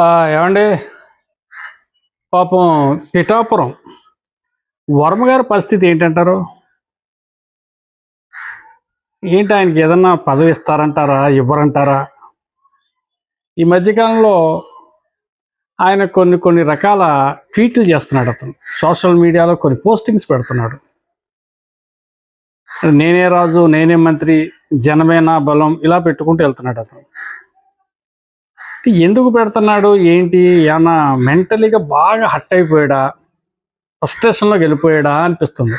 ఏమండి? పాపం పిఠాపురం. వర్మగారి పరిస్థితి ఏంటంటారు? ఏంటి ఆయనకి ఏదన్నా పదవి ఇస్తారంటారా ఇవ్వరంటారా? ఈ మధ్యకాలంలో ఆయన కొన్ని కొన్ని రకాల ట్వీట్లు చేస్తున్నాడు అతను. సోషల్ మీడియాలో కొన్ని పోస్టింగ్స్ పెడుతున్నాడు. నేనే రాజు నేనే మంత్రి జనమేనా బలం ఇలా పెట్టుకుంటూ వెళ్తున్నాడు అతను. ఎందుకు పెడుతున్నాడు? ఏంటి? ఏమన్నా మెంటలీగా బాగా హట్ అయిపోయాడా? ఫ్రస్ట్రేషన్లో వెళ్ళిపోయాడా అనిపిస్తుంది.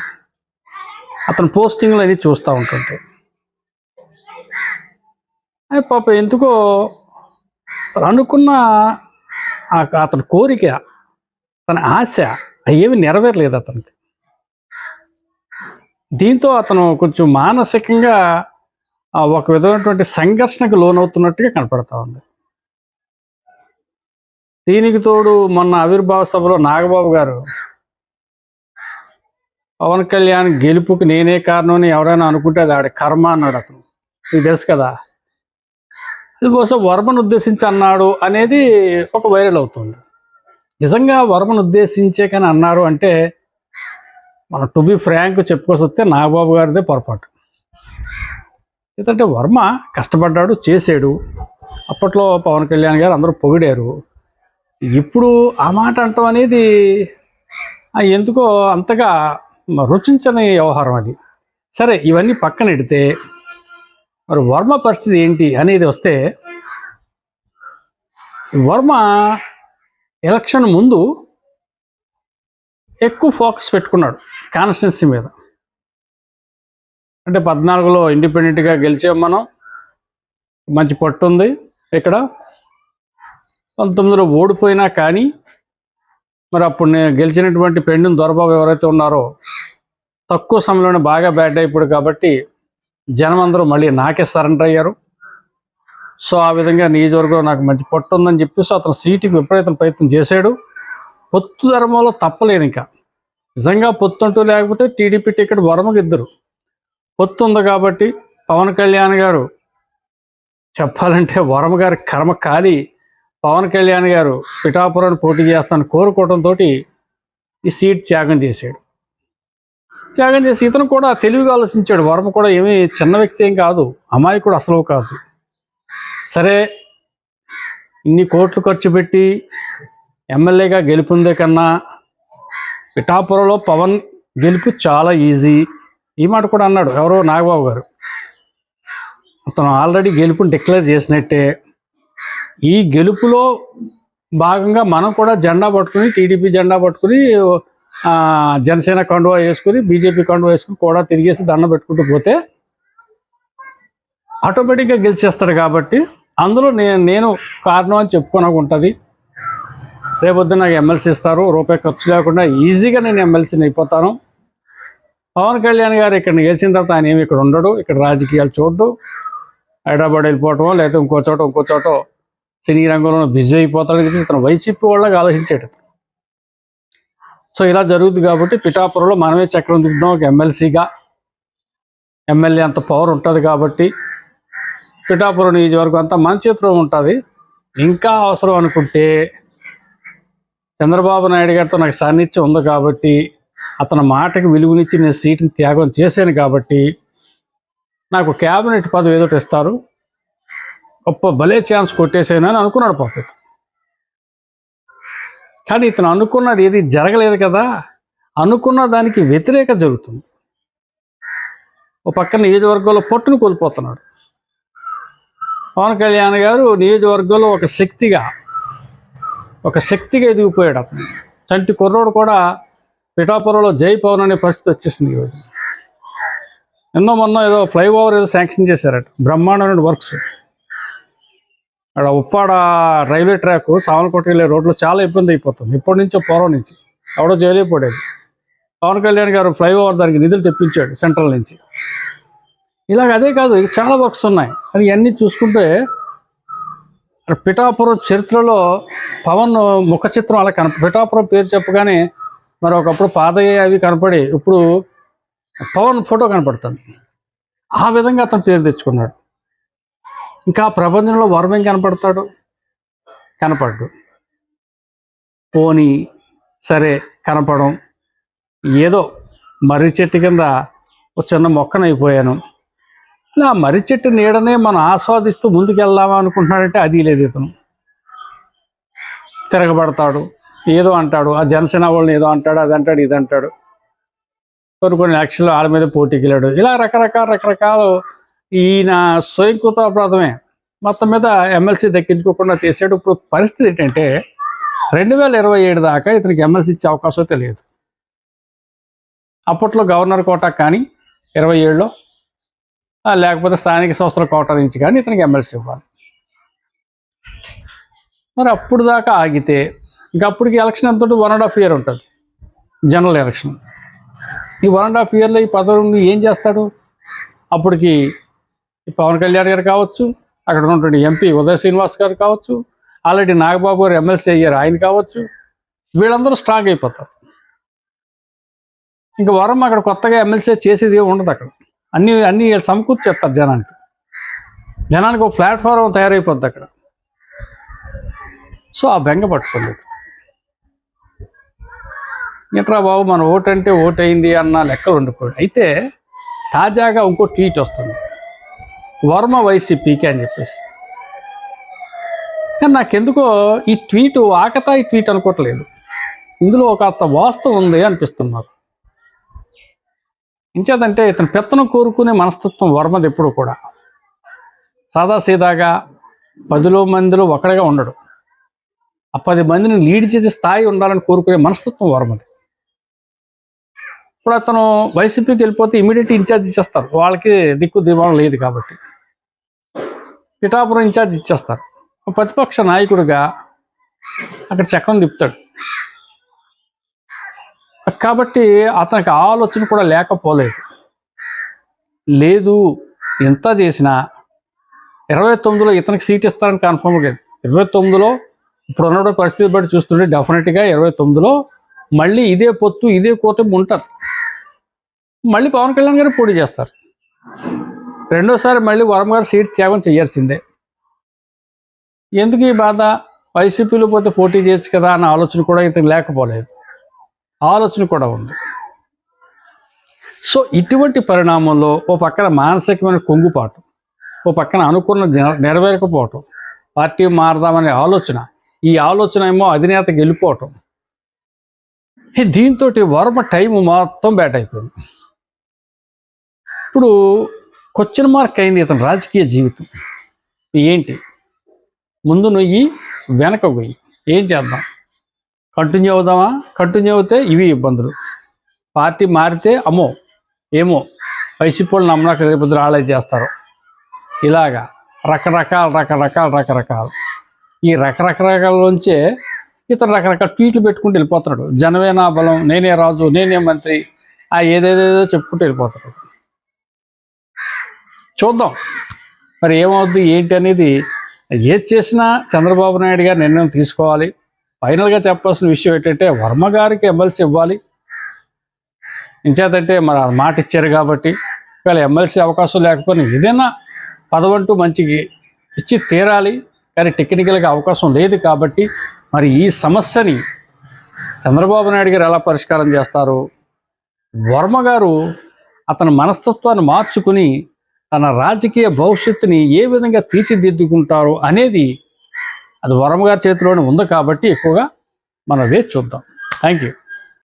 అతను పోస్టింగ్లు అన్ని చూస్తూ ఉంటుంటే. అయ్య పాప ఎందుకో అనుకున్న అతని కోరిక తన ఆశ అవి ఏమి నెరవేరలేదు అతనికి. దీంతో అతను కొంచెం మానసికంగా ఒక విధమైనటువంటి సంఘర్షణకు లోనవుతున్నట్టుగా కనపడతా ఉంది. దీనికి తోడు మొన్న ఆవిర్భావ సభలో నాగబాబు గారు పవన్ కళ్యాణ్ గెలుపుకి నేనే కారణం అని ఎవరైనా అనుకుంటే అది ఆడి కర్మ అన్నాడు అతను. మీకు తెలుసు కదా? ఇది బహుశా వర్మను ఉద్దేశించి అన్నాడు అనేది ఒక వైరల్ అవుతుంది. నిజంగా వర్మను ఉద్దేశించే కానీ అన్నారు అంటే మనం టు బి ఫ్రాంక్ చెప్పుకోసి వస్తే నాగబాబు గారిదే పొరపాటు. ఎందుకంటే వర్మ కష్టపడ్డాడు చేసాడు అప్పట్లో పవన్ కళ్యాణ్ గారు అందరూ పొగిడారు. ఇప్పుడు ఆ మాట అంటాం అనేది ఎందుకో అంతగా రుచించని వ్యవహారం అది. సరే ఇవన్నీ పక్కన పెడితే మరి వర్మ పరిస్థితి ఏంటి అనేది వస్తే వర్మ ఎలక్షన్ ముందు ఎక్కువ ఫోకస్ పెట్టుకున్నాడు కాన్స్టిట్యున్సీ మీద. అంటే పద్నాలుగులో ఇండిపెండెంట్గా గెలిచాం మనం మంచి పట్టు ఉంది ఇక్కడ. పంతొమ్మిదిలో ఓడిపోయినా కానీ మరి అప్పుడు నేను గెలిచినటువంటి పెండుని దొరబాబు ఎవరైతే ఉన్నారో తక్కువ సమయంలోనే బాగా బ్యాట్ అయిపోయాడు కాబట్టి జనం అందరూ మళ్ళీ నాకే సరెండర్ అయ్యారు. సో ఆ విధంగా నియోజకవర్గంలో నాకు మంచి పట్టు ఉందని చెప్పేసి అతను సీటుకి విపరీతం ప్రయత్నం చేశాడు. పొత్తు ధర్మంలో తప్పలేదు ఇంకా. నిజంగా పొత్తు అంటూ లేకపోతే టీడీపీ టికెట్ వరమకి ఇద్దరు. పొత్తు ఉంది కాబట్టి పవన్ కళ్యాణ్ గారు చెప్పాలంటే వరమ గారి కర్మ ఖాళీ. పవన్ కళ్యాణ్ గారు పిఠాపురం పోటీ చేస్తానని కోరుకోవడంతో ఈ సీట్ త్యాగం చేశాడు. త్యాగం చేసి ఇతను కూడా తెలివిగా ఆలోచించాడు. వర్మ కూడా ఏమీ చిన్న వ్యక్తి ఏం కాదు అమాయకుడు అసలు కాదు. సరే ఇన్ని కోట్లు ఖర్చు పెట్టి ఎమ్మెల్యేగా గెలుపొందే కన్నా పిఠాపురంలో పవన్ గెలుపు చాలా ఈజీ. ఈ మాట కూడా అన్నాడు ఎవరో నాగబాబు గారు. అతను ఆల్రెడీ గెలుపుని డిక్లేర్ చేసినట్టే ఈ గెలుపులో భాగంగా మనం కూడా జెండా పట్టుకుని టీడీపీ జెండా పట్టుకుని జనసేన కండువా వేసుకుని బీజేపీ కండువా వేసుకుని కూడా తిరిగేసి దండం పెట్టుకుంటూ పోతే ఆటోమేటిక్గా గెలిచేస్తాడు కాబట్టి అందులో నేను నేను కారణం అని చెప్పుకోనకు ఉంటుంది. రేపొద్దు నాకు ఎమ్మెల్సీ ఇస్తారు రూపాయి ఖర్చు లేకుండా ఈజీగా నేను ఎమ్మెల్సీని అయిపోతాను. పవన్ కళ్యాణ్ గారు ఇక్కడ గెలిచిన తర్వాత ఆయన ఏమి ఇక్కడ ఉండడు ఇక్కడ రాజకీయాలు చూడడు. హైదరాబాద్ వెళ్ళిపోవటం లేకపోతే ఇంకో చోట ఇంకో చోట సినీ రంగంలో బిజీ అయిపోతాడని చెప్పి తన వైసీపీ వాళ్ళకి ఆలోచించాడు సో ఇలా జరుగుతుంది కాబట్టి పిఠాపురంలో మనమే చక్రం దిద్దాం ఒక ఎమ్మెల్సీగా. ఎమ్మెల్యే అంత పవర్ ఉంటుంది కాబట్టి పిఠాపురం నియోజకవర్గం అంతా మన చేతిలో ఉంటుంది. ఇంకా అవసరం అనుకుంటే చంద్రబాబు నాయుడు గారితో నాకు సాన్నిధ్యం ఉంది కాబట్టి అతని మాటకి విలువనిచ్చి నేను సీటుని త్యాగం చేశాను కాబట్టి నాకు క్యాబినెట్ పదవి ఏదో ఒకటి ఇస్తారు. గొప్ప భలే ఛాన్స్ కొట్టేసాను అని అనుకున్నాడు పాపిత. కానీ ఇతను అనుకున్నది ఏది జరగలేదు కదా అనుకున్న దానికి వ్యతిరేక జరుగుతుంది. ఓ పక్కన నియోజకవర్గంలో పట్టును కోల్పోతున్నాడు. పవన్ కళ్యాణ్ గారు నియోజకవర్గంలో ఒక శక్తిగా ఒక శక్తిగా ఎదిగిపోయాడు అతను. చంటి కుర్రోడు కూడా పిఠాపురంలో జై పవన్ అనే పరిస్థితి వచ్చేసింది ఈరోజు ఎన్నో మొన్న ఏదో ఫ్లైఓవర్ ఏదో శాంక్షన్ చేశారట బ్రహ్మాండమైన వర్క్స్. అక్కడ ఉప్పాడ రైల్వే ట్రాక్ సామలకోట వెళ్ళే రోడ్లో చాలా ఇబ్బంది అయిపోతుంది. ఇప్పటి నుంచో పూర్వం నుంచి. ఎవడో చేయలేకపోయాడు పవన్ కళ్యాణ్ గారు ఫ్లైఓవర్ దానికి నిధులు తెప్పించాడు సెంట్రల్ నుంచి. ఇలాగ అదే కాదు చాలా వర్క్స్ ఉన్నాయి. అది ఇవన్నీ చూసుకుంటే పిఠాపురం చరిత్రలో పవన్ ముఖ చిత్రం అలా కనప పిఠాపురం పేరు చెప్పగానే మరి ఒకప్పుడు పాదయ్య అవి కనపడి ఇప్పుడు పవన్ ఫోటో కనపడుతుంది ఆ విధంగా అతను పేరు తెచ్చుకున్నాడు. ఇంకా ప్రపంచంలో వరం కనపడతాడు? కనపడ్డు. పోని సరే కనపడం. ఏదో మర్రి చెట్టు కింద ఒక చిన్న మొక్కనైపోయాను. ఇలా మర్రి చెట్టు నీడనే మనం ఆస్వాదిస్తూ ముందుకెళ్దామా అనుకుంటున్నాడంటే అది లేదు ఇతను. తిరగబడతాడు. ఏదో అంటాడు. ఆ జనసేన వాళ్ళని ఏదో అంటాడు అది అంటాడు ఇది అంటాడు. కొన్ని కొన్ని లక్షలు వాళ్ళ మీద పోటీకి వెళ్ళాడు ఇలా రకరకాల రకరకాలు ఈయన స్వయంకృతాపరాధమే మొత్తం మీద ఎమ్మెల్సీ దక్కించుకోకుండా చేసాడు ఇప్పుడు పరిస్థితి ఏంటంటే రెండు వేల ఇరవై ఏడు దాకా ఇతనికి ఎమ్మెల్సీ ఇచ్చే అవకాశం తెలియదు. అప్పట్లో గవర్నర్ కోటా కానీ ఇరవై ఏడులో లేకపోతే స్థానిక సంస్థల కోటా నుంచి కానీ ఇతనికి ఎమ్మెల్సీ ఇవ్వాలి. మరి అప్పుడు దాకా ఆగితే ఇంకా అప్పటికి ఎలక్షన్ ఎంత వన్ అండ్ హాఫ్ ఇయర్ ఉంటుంది. General election. ఈ వన్ అండ్ హాఫ్ ఇయర్లో ఈ పదవి ఏం చేస్తాడు? అప్పటికి పవన్ కళ్యాణ్ గారు కావచ్చు అక్కడ ఉన్నటువంటి ఎంపీ ఉదయ శ్రీనివాస్ గారు కావచ్చు ఆల్రెడీ నాగబాబు గారు ఎమ్మెల్సీ అయ్యారు ఆయన కావచ్చు వీళ్ళందరూ స్ట్రాంగ్ అయిపోతారు. ఇంకా వరం అక్కడ కొత్తగా ఎమ్మెల్సీ చేసేది ఉండదు అక్కడ. అన్ని అన్ని సమకూర్చేస్తారు జనానికి. జనానికి ఒక ప్లాట్ఫారం తయారైపోద్ది అక్కడ. సో ఆ బెంగ పట్టుకోలేదు ఏంట్రా బాబు మన ఓటు అంటే ఓటు అయింది అన్న లెక్కలు ఉండిపోయాడు అయితే తాజాగా ఇంకో ట్వీట్ వస్తుంది. వర్మ వైసీపీకి అని చెప్పేసి. కానీ నాకెందుకో ఈ ట్వీట్ ఆకతాయి ట్వీట్ అనుకోవట్లేదు. ఇందులో ఒక అంత వాస్తవం ఉంది అనిపిస్తుంది నాకు ఇంచేదంటే ఇతను పెత్తనం కోరుకునే మనస్తత్వం వర్మది ఎప్పుడు కూడా. సాదాసీదాగా పదిలో మందిలో ఒకడిగా ఉండడు. ఆ పది మందిని లీడ్ చేసే స్థాయి ఉండాలని కోరుకునే మనస్తత్వం వర్మది. ఇప్పుడు అతను వైసీపీకి వెళ్ళిపోతే ఇమీడియట్ ఇన్ఛార్జ్ ఇచ్చేస్తారు. వాళ్ళకి దిక్కు దివాణం లేదు కాబట్టి. పిఠాపురం ఇన్ఛార్జ్ ఇచ్చేస్తారు. ప్రతిపక్ష నాయకుడిగా అక్కడ చక్రం తిప్పుతాడు. కాబట్టి అతనికి ఆలోచన కూడా లేకపోలేదు. లేదు ఎంత చేసినా ఇరవై తొమ్మిదిలో ఇతనికి సీట్ ఇస్తారని కన్ఫర్మ్గా ఇరవై తొమ్మిదిలో ఇప్పుడు ఉన్నటువంటి పరిస్థితి బట్టి చూస్తుంటే డెఫినెట్గా ఇరవై తొమ్మిదిలో మళ్ళీ ఇదే పొత్తు ఇదే కూటమి ఉంటారు. మళ్ళీ పవన్ కళ్యాణ్ గారు పోటీ చేస్తారు. రెండోసారి మళ్ళీ వరం గారు సీట్ త్యాగం చేయాల్సిందే. ఎందుకు ఈ బాధ? వైసీపీలో పోతే పోటీ చేయొచ్చు కదా అన్న ఆలోచన కూడా ఇతను లేకపోలేదు. ఆలోచన కూడా ఉంది. సో ఇటువంటి పరిణామంలో ఓ పక్కన మానసికమైన కొంగుపాటు ఓ పక్కన అనుకున్న నెరవేరకపోవటం పార్టీ మారదామనే ఆలోచన ఈ ఆలోచన ఏమో అధినేతకి వెళ్ళిపోవటం. దీంతో వర్మ టైం మొత్తం బ్యాట్ అయిపోయింది ఇప్పుడు క్వశ్చన్ మార్క్ అయింది ఇతని రాజకీయ జీవితం. ఏంటి? ముందు నొయ్యి వెనక గొయ్యి. ఏం చేద్దాం? కంటిన్యూ అవుదామా? కంటిన్యూ అవుతే ఇవి ఇబ్బందులు. పార్టీ మారితే అమ్మో ఏమో వైసీపీ వాళ్ళు నమ్మక రేపు ఆలయ చేస్తారు. ఇలాగా రకరకాల రకరకాల రకరకాలు. ఈ రకరకరకాలలోంచే ఇతను రకరకాల ట్వీట్లు పెట్టుకుంటూ వెళ్ళిపోతున్నాడు. జనమే నా బలం నేనే రాజు నేనే మంత్రి ఆ ఏదేదేదో చెప్పుకుంటూ వెళ్ళిపోతాడు. చూద్దాం. మరి ఏమవుద్ది ఏంటి అనేది ఏది చేసినా చంద్రబాబు నాయుడు గారు నిర్ణయం తీసుకోవాలి. ఫైనల్గా చెప్పాల్సిన విషయం ఏంటంటే వర్మ గారికి ఎమ్మెల్సీ ఇవ్వాలి. ఇంచేతంటే మరి ఆ మాట ఇచ్చారు కాబట్టి ఒకవేళ ఎమ్మెల్సీ అవకాశం లేకపోయినా ఏదైనా పదవంటూ మంచికి ఇచ్చి తీరాలి. కానీ టెక్నికల్గా అవకాశం లేదు కాబట్టి మరి ఈ సమస్యని చంద్రబాబు నాయుడు గారు ఎలా పరిష్కారం చేస్తారు? వర్మ గారు అతని మనస్తత్వాన్ని మార్చుకుని తన రాజకీయ భవిష్యత్తుని ఏ విధంగా తీర్చిదిద్దుకుంటారు అనేది అది వరమగారి చేతిలోనే ఉంది కాబట్టి ఎక్కువగా మనం వేచి చూద్దాం. Thank you